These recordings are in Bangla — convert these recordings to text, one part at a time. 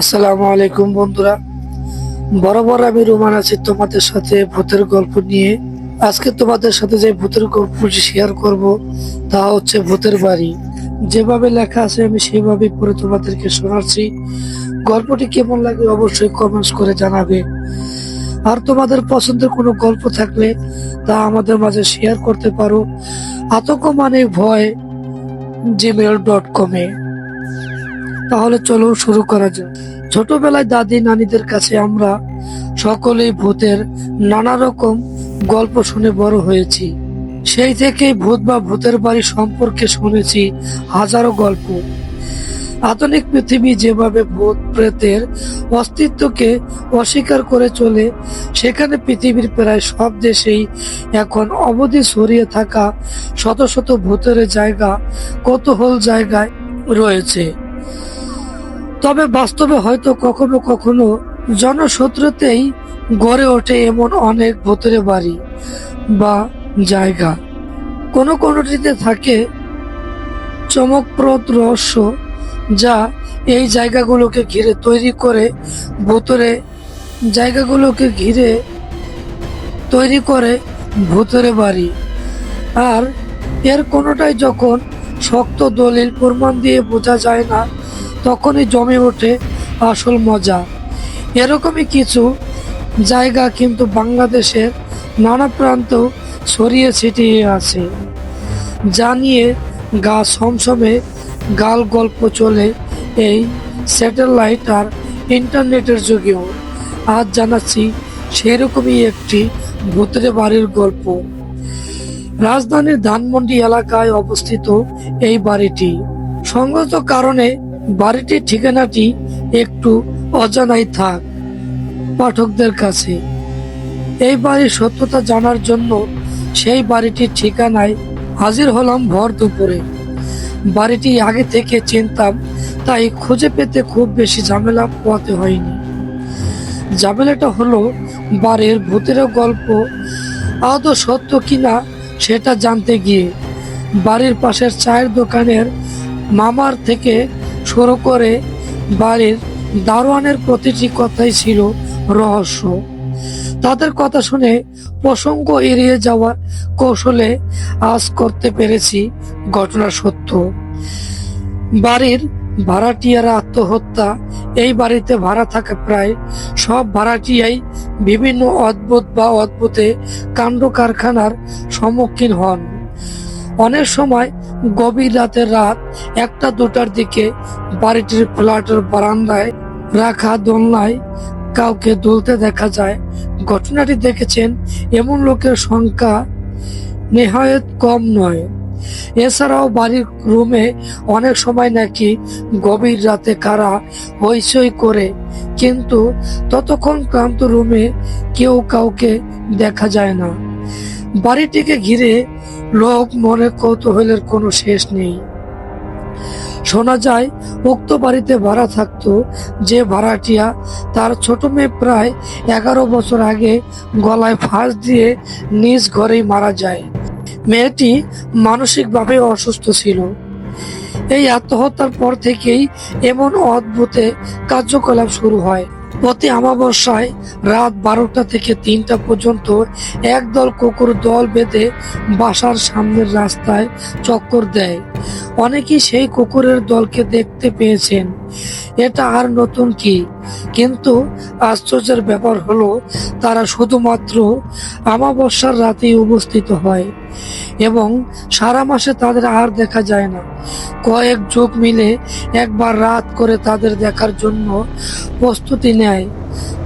আসসালামু আলাইকুম বন্ধুরা। বরাবর আমি রোমান আছি, তোমাদের সাথে ভূতের গল্প নিয়ে। আজকে তোমাদের সাথে যে ভূতের গল্পটি শেয়ার করব, তা হচ্ছে ভূতের বাড়ি। যেভাবে লেখা আছে, আমি সেইভাবে পড়ে তোমাদেরকে শোনাচ্ছি। গল্পটি কেমন লাগে অবশ্যই কমেন্টস করে জানাবে। আর তোমাদের পছন্দের কোনো গল্প থাকলে তা আমাদের মাঝে শেয়ার করতে পারো। আতঙ্ক মানে ভয় জিমেল ডট কমে তাহলে চলো শুরু করা যাক। ছোটবেলায় দাদি নানিদের কাছে আমরা সকলেই ভূতের নানা রকম গল্প শুনে বড় হয়েছি। সেই থেকেই ভূত বা ভূতের বাড়ি সম্পর্কে শুনেছি হাজারো গল্প। আধুনিক পৃথিবী যেভাবে ভূত, প্রেতের অস্তিত্বকে অস্বীকার করে চলে, সেখানে পৃথিবীর প্রায় সব দেশেই এখন অবধি ছড়িয়ে থাকা শত শত ভূতের জায়গা, কৌতূহল জায়গায় রয়েছে। তবে বাস্তবে হয়তো কখনো কখনো জনশত্রুতেই গড়ে ওঠে এমন অনেক ভোতরে বাড়ি বা জায়গা। কোনো কোনোটিতে থাকে চমকপ্রদ রহস্য যা এই জায়গাগুলোকে ঘিরে তৈরি করে, ভোতরে জায়গাগুলোকে ঘিরে তৈরি করে ভূতরে বাড়ি। আর এর কোনোটাই যখন শক্ত দলিল প্রমাণ দিয়ে বোঝা যায় না তখনই জমে ওঠে আসল মজা। এরকমই কিছু জায়গা কিন্তু বাংলাদেশের নানা প্রান্ত ছড়িয়ে ছিটিয়ে আছে। যা নিয়ে গা সমসমে গাল গল্প চলে এই স্যাটেলাইট আর ইন্টারনেটের যুগেও। আজ জানাচ্ছি সেরকমই একটি ভূতের বাড়ির গল্প। রাজধানীর ধানমন্ডি এলাকায় অবস্থিত এই বাড়িটি। সঙ্গত কারণে বাড়িটির ঠিকানাটি একটু অজানাই থাক, পাঠকদের কাছে। এই বাড়ির সত্যতা জানার জন্য সেই বাড়িটির ঠিকানায় হাজির হলাম ভর দুপুরে। বাড়িটি আগে থেকে চিনতাম, তাই খুঁজে পেতে খুব বেশি ঝামেলা পোয়াতে হয়নি। ঝামেলাটা হলো বাড়ির ভূতের গল্প, আদৌ সত্য কিনা সেটা জানতে গিয়ে। বাড়ির পাশের চায়ের দোকানের মামার থেকে শুরু করে বাড়ির দারোয়ানের প্রতিটি কথাই ছিল রহস্য। তাদের কথা শুনে প্রসঙ্গ এড়িয়ে যাওয়ার কৌশলে আজ করতে পেরেছি ঘটনা সত্য। বাড়ির ভাড়াটিয়ারা আত্মহত্যা, এই বাড়িতে ভাড়া থাকা প্রায় সব ভাড়াটিয়াই বিভিন্ন অদ্ভুত বা অদ্ভুতে কাণ্ড কারখানার সম্মুখীন হন। অনেক সময় গভীর রাতের রাত একটা দুটার দিকে বাড়িটির ফ্ল্যাটের বারান্দায় রাখা দোলনায় কাউকে দুলতে দেখা যায়। ঘটনাটি দেখেছেন এমন লোকের সংখ্যা নেহায়ত কম নয়। এছাড়াও বাড়ির রুমে অনেক সময় নাকি গভীর রাতে কারা হইচই করে, কিন্তু ততক্ষণ ক্লান্ত রুমে কেউ কাউকে দেখা যায় না। বাড়িটিকে ঘিরে লোক মনে কৌতূহলের কোনো শেষ নেই। শোনা যায়, উক্ত বাড়িতে ভাড়া থাকতো, যে ভাড়াটিয়া তার ছোট মেয়ে প্রায় এগারো বছর আগে গলায় ফাঁস দিয়ে নিজ ঘরেই মারা যায়। মেয়েটি মানসিকভাবে অসুস্থ ছিল। এই আত্মহত্যার পর থেকেই এমন অদ্ভুতে কার্যকলাপ শুরু হয়। প্রতি অমাবস্যায় রাত বারোটা থেকে তিনটা পর্যন্ত একদল কুকুর দল বেঁধে বাসার সামনের রাস্তায় চক্কর দেয়। অনেকেই সেই কুকুরের দলকে দেখতে পেয়েছেন। এটা আর নতুন কি? কিন্তু আশ্চর্যের ব্যাপার হলো, তারা শুধুমাত্র অমাবস্যার রাতেই উপস্থিত হয় এবং সারা মাসে তাদের আর দেখা যায় না। কয়েক যুগ মিলে একবার রাত করে তাদের দেখার জন্য প্রস্তুতি নেয়।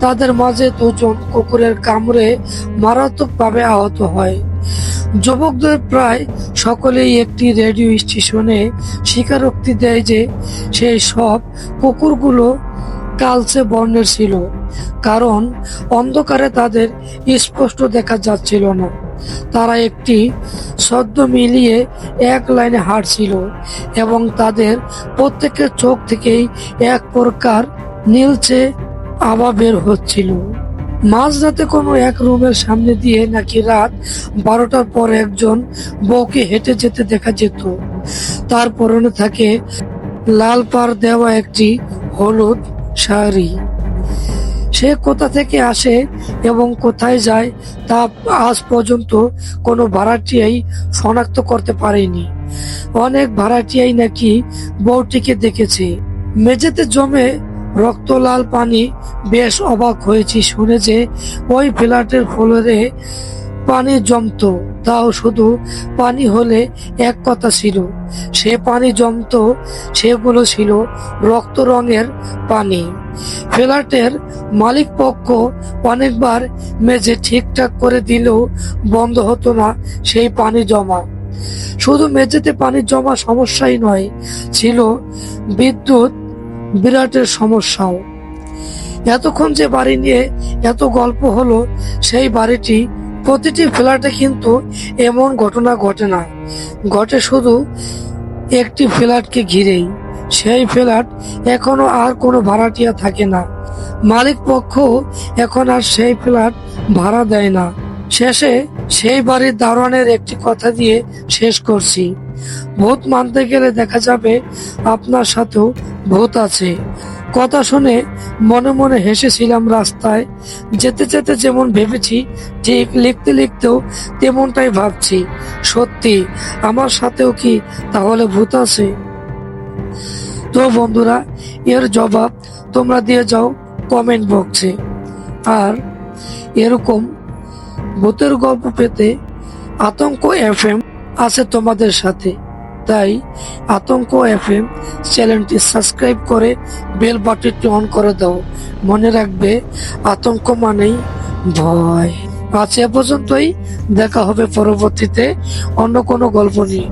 তাদের মাঝে দুজন কুকুরের কামড়ে মারাত্মকভাবে আহত হয়। যুবকদের প্রায় সকলেই একটি রেডিও স্টেশনে স্বীকারোক্তি দেয় যে সেই সব কুকুরগুলো কালচে বর্ণের ছিল, কারণ অন্ধকারে তাদের স্পষ্ট দেখা যাচ্ছিল না। তারা একটি সদ্য মিলিয়ে এক লাইনে হাঁটছিল এবং তাদের প্রত্যেকের চোখ থেকেই এক প্রকার নীলচে আবা বের হচ্ছিল। মাঝরাতে কোনো এক রুমের সামনে দিয়ে নাকি রাত বারোটার পর একজন বউকে হেঁটে যেতে দেখা যেত। তার পরনে থাকে লাল পার দেওয়া একটি হলুদ শাড়ি। সে কোথা থেকে আসে এবং কোথায় যায় তা আজ পর্যন্ত কোনো ভাড়াটিয়াই শনাক্ত করতে পারেনি। অনেক ভাড়াটিয়াই নাকি বউটিকে দেখেছে। মেঝেতে জমে রক্ত লাল পানি বেশ অবাক হয়েছি। শুনে যে ওই ফ্ল্যাটের ফ্লোরে পানি জমতো, তাও শুধু পানি হলে এক কথা ছিল। সে পানি জমতো, সেগুলো ছিল রক্ত রঙের পানি। ফ্ল্যাটের মালিক পক্ষ অনেকবার মেঝে ঠিকঠাক করে দিলেও বন্ধ হতো না সেই পানি জমা। শুধু মেঝেতে পানি জমা সমস্যাই নয়, ছিল বিদ্যুৎ বিরাটের সমস্যাও। এতক্ষণ যে বাড়ি নিয়ে এত গল্প হলো, সেই বাড়িটি, প্রতিটি ফ্ল্যাটে কিন্তু এমন ঘটনা ঘটে না। ঘটে শুধু একটি ফ্ল্যাটকে ঘিরেই। সেই ফ্ল্যাট এখনও আর কোনো ভাড়াটিয়া থাকে না। মালিক পক্ষ এখন আর সেই ফ্ল্যাট ভাড়া দেয় না। শেষে সেই বাড়ির দারোয়ানের একটি কথা দিয়ে শেষ করছি। ভূত মানতে গেলে দেখা যাবে আপনার সাথেও ভূত আছে। কথা শুনে মনে মনে হেসেছিলাম রাস্তায়। যেতে যেতে যেমন ভেবেছি, ঠিক লিখতে লিখতেও তেমনটাই ভাবছি। সত্যি, আমার সাথেও কি তাহলে ভূত আছে? তো বন্ধুরা, এর জবাব তোমরা দিয়ে যাও কমেন্ট বক্সে। আর এরকম ভূতের গল্প পেতে আতঙ্ক এফ আছে তোমাদের সাথে। তাই আতঙ্ক এফ এম চ্যানেলটি সাবস্ক্রাইব করে বেল বাটনটি অন করে দাও। মনে রাখবে, আতঙ্ক মানেই ভয়। আজ এ পর্যন্তই। দেখা হবে পরবর্তীতে অন্য কোনো গল্প নিয়ে।